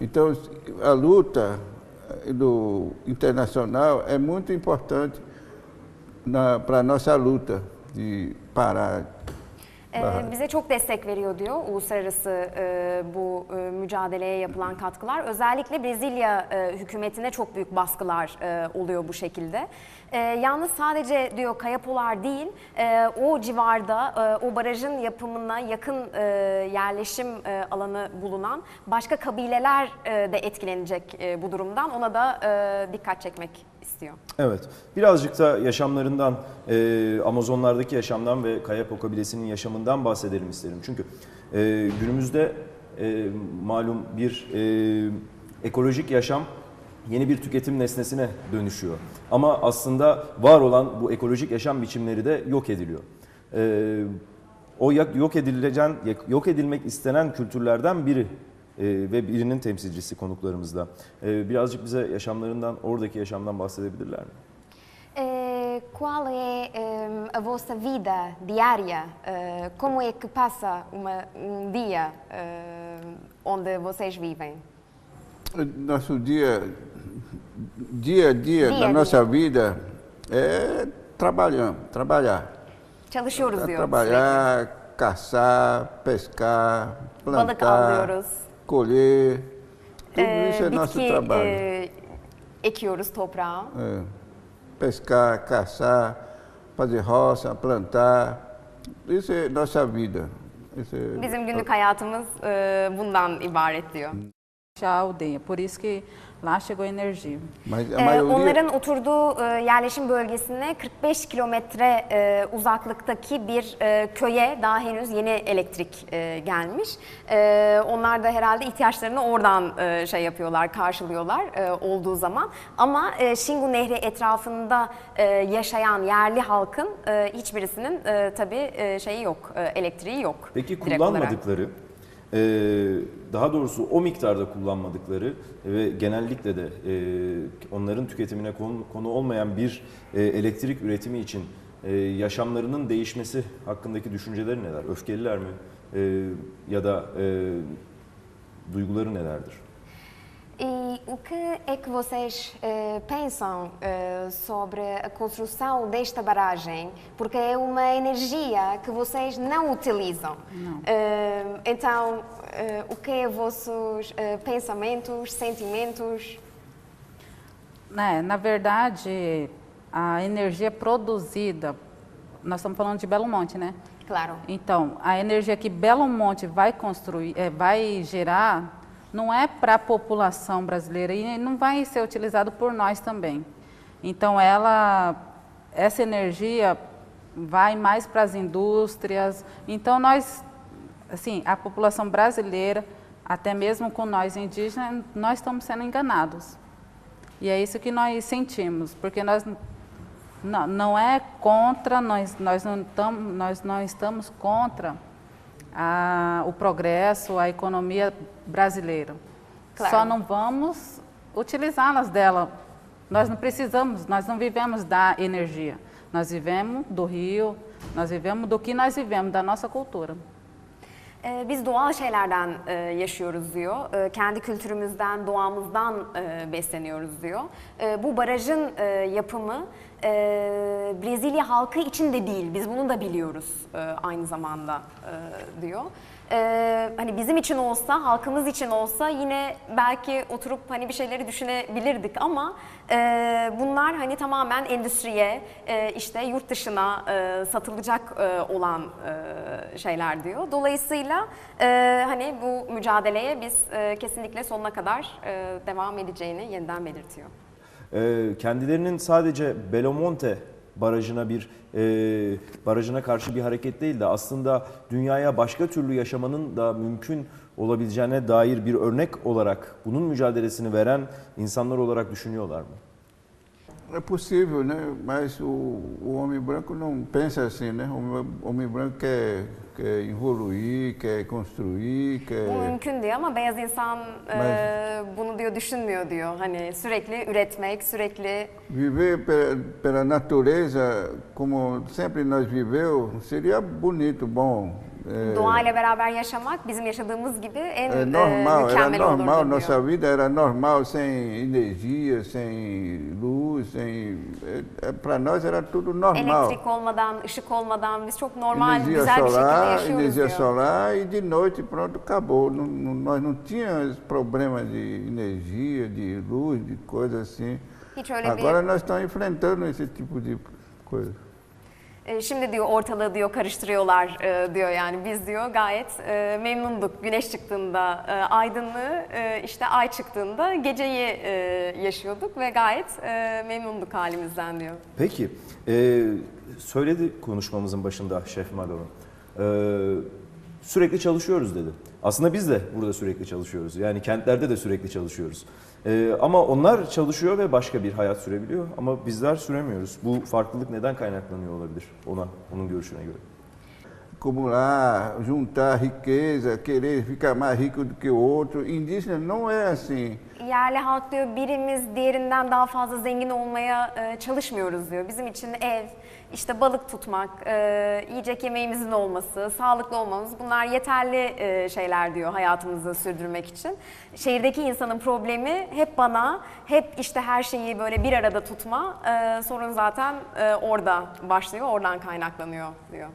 Então, a luta do internacional é muito importante para a nossa luta de parar Ee, bize çok destek veriyor diyor uluslararası e, bu e, mücadeleye yapılan katkılar. Özellikle Brezilya e, hükümetine çok büyük baskılar e, oluyor bu şekilde. E, yalnız sadece diyor Kayapolar değil, e, o civarda e, o barajın yapımına yakın e, yerleşim e, alanı bulunan başka kabileler e, de etkilenecek e, bu durumdan. Ona da e, dikkat çekmek istiyor. Evet. Birazcık da yaşamlarından, e, Amazonlardaki yaşamdan ve Kayapo kabilesinin yaşamından bahsedelim isterim. Çünkü e, günümüzde e, malum bir e, ekolojik yaşam yeni bir tüketim nesnesine dönüşüyor. Ama aslında var olan bu ekolojik yaşam biçimleri de yok ediliyor. E, o yok edilecek, yok edilmek istenen kültürlerden biri ve birinin temsilcisi konuklarımızda. E, birazcık bize yaşamlarından, oradaki yaşamdan bahsedebilirler mi? Eh, qual é ehm, a vossa vida diária? Eh, como é que passa uma- um dia eh, onde vocês vivem? Nosso dia, dia a dia Dia da dia. nossa vida é trabalhando, trabalhar. Çalışıyoruz É diyor. trabalhar, caçar, pescar, Balık plantar, avlıyoruz. colher. Tudo isso é nosso bitki trabalho. eh, ekiyoruz toprağa. É. Pescar, caçar, fazer roça, plantar. Isso é nossa vida. Isso é- Bizim günlük hayatımız eh, bundan ibaret diyor. A aldeia. Por isso que lá chegou energia. Mas a Eh, maioria, onların oturduğu eh, yerleşim bölgesine 45 kilometre eh, uzaklıktaki bir eh, köye daha henüz yeni elektrik gelmiş. Onlar da herhalde ihtiyaçlarını oradan şey yapıyorlar, karşılıyorlar olduğu zaman. Ama Şingu Nehri etrafında yaşayan yerli halkın hiçbirisinin tabii şeyi yok, elektriği yok. Peki kullanmadıkları, e, daha doğrusu o miktarda kullanmadıkları ve genellikle de e, onların tüketimine konu, olmayan bir e, elektrik üretimi için e, yaşamlarının değişmesi hakkındaki düşünceleri neler? Öfkeliler mi? Ya da duyguları nelerdir? E que é que vocês eh, pensam eh, sobre a construção desta barragem? Porque é uma energia que vocês não utilizam. Eh, então, eh, o que é vossos eh, pensamentos, sentimentos? Né, na verdade, a energia produzida, nós estamos falando de Belo Monte, né? Claro. Então, a energia que Belo Monte vai construir, eh, vai gerar, não é para a população brasileira e não vai ser utilizado por nós também. Então, ela, essa energia vai mais para as indústrias. Então, nós, assim, a população brasileira, até mesmo com nós indígenas, nós estamos sendo enganados. E é isso que nós sentimos, porque nós não, não é contra, nós, nós, não tam, nós não estamos contra a, o progresso, a economia brasileira. Claro. Só não vamos utilizá-las dela. Nós não precisamos, nós não vivemos da energia. Nós vivemos do rio, nós vivemos do que nós vivemos, da nossa cultura. Ee, Biz doğal şeylerden e, yaşıyoruz diyor. E, Kendi kültürümüzden, doğamızdan e, besleniyoruz diyor. E, Bu barajın e, yapımı Brezilya halkı için de değil. Biz bunu da biliyoruz aynı zamanda diyor. E, Hani bizim için olsa, halkımız için olsa yine belki oturup hani bir şeyleri düşünebilirdik ama e, bunlar hani tamamen endüstriye, e, işte yurt dışına e, satılacak e, olan e, şeyler diyor. Dolayısıyla e, hani bu mücadeleye biz e, kesinlikle sonuna kadar e, devam edeceğini yeniden belirtiyor. Ee, kendilerinin sadece Belomonte barajına bir e, barajına karşı bir hareket değil de aslında dünyaya başka türlü yaşamanın da mümkün olabileceğine dair bir örnek olarak bunun mücadelesini veren insanlar olarak düşünüyorlar mı? É possível, né? Mas o, o homem branco não pensa assim, né? O homem, branco quer, quer evoluir, quer construir, Bu quer... mümkün diyor ama beyaz insan e, bunu diyor düşünmüyor diyor. Hani sürekli üretmek, sürekli Viver pela, pela natureza, como sempre nós viveu, seria bonito, bom. É, Doğayla beraber yaşamak bizim yaşadığımız gibi en é e, normal, era mükemmel normal, olurdu nossa diyor. vida era normal, sem energia, sem luz, sem. Para nós era tudo normal. Elektrik olmadan, ışık olmadan biz çok normal, energia güzel bir şekilde solar, yaşıyoruz energia diyor. solar e de noite pronto acabou. Não, não- nós não tínhamos problema de energia, de luz, de coisa assim. Hiç öyle Agora bir nós estamos enfrentando esse tipo de coisa. E, şimdi diyor ortalığı diyor karıştırıyorlar e, diyor yani biz diyor gayet e, memnunduk güneş çıktığında e, aydınlığı işte ay çıktığında geceyi yaşıyorduk ve gayet memnunduk halimizden diyor. Peki, söyledi konuşmamızın başında Şef. E, sürekli çalışıyoruz dedi. Aslında biz de burada sürekli çalışıyoruz. Yani kentlerde de sürekli çalışıyoruz. E, ama onlar çalışıyor ve başka bir hayat sürebiliyor. Ama bizler süremiyoruz. Bu farklılık neden kaynaklanıyor olabilir ona, onun görüşüne göre? Acumular, juntar riqueza, querer ficar mais rico do que outro. Indígena não é assim. Yerli halk diyor birimiz diğerinden daha fazla zengin olmaya e, çalışmıyoruz diyor. Bizim için ev, işte balık tutmak, e, yiyecek yemeğimizin olması, sağlıklı olmamız bunlar yeterli e, şeyler diyor hayatımızı sürdürmek için. Şehirdeki insanın problemi hep bana, hep işte her şeyi böyle bir arada tutma. E, sorun zaten e, orada başlıyor, oradan kaynaklanıyor diyor.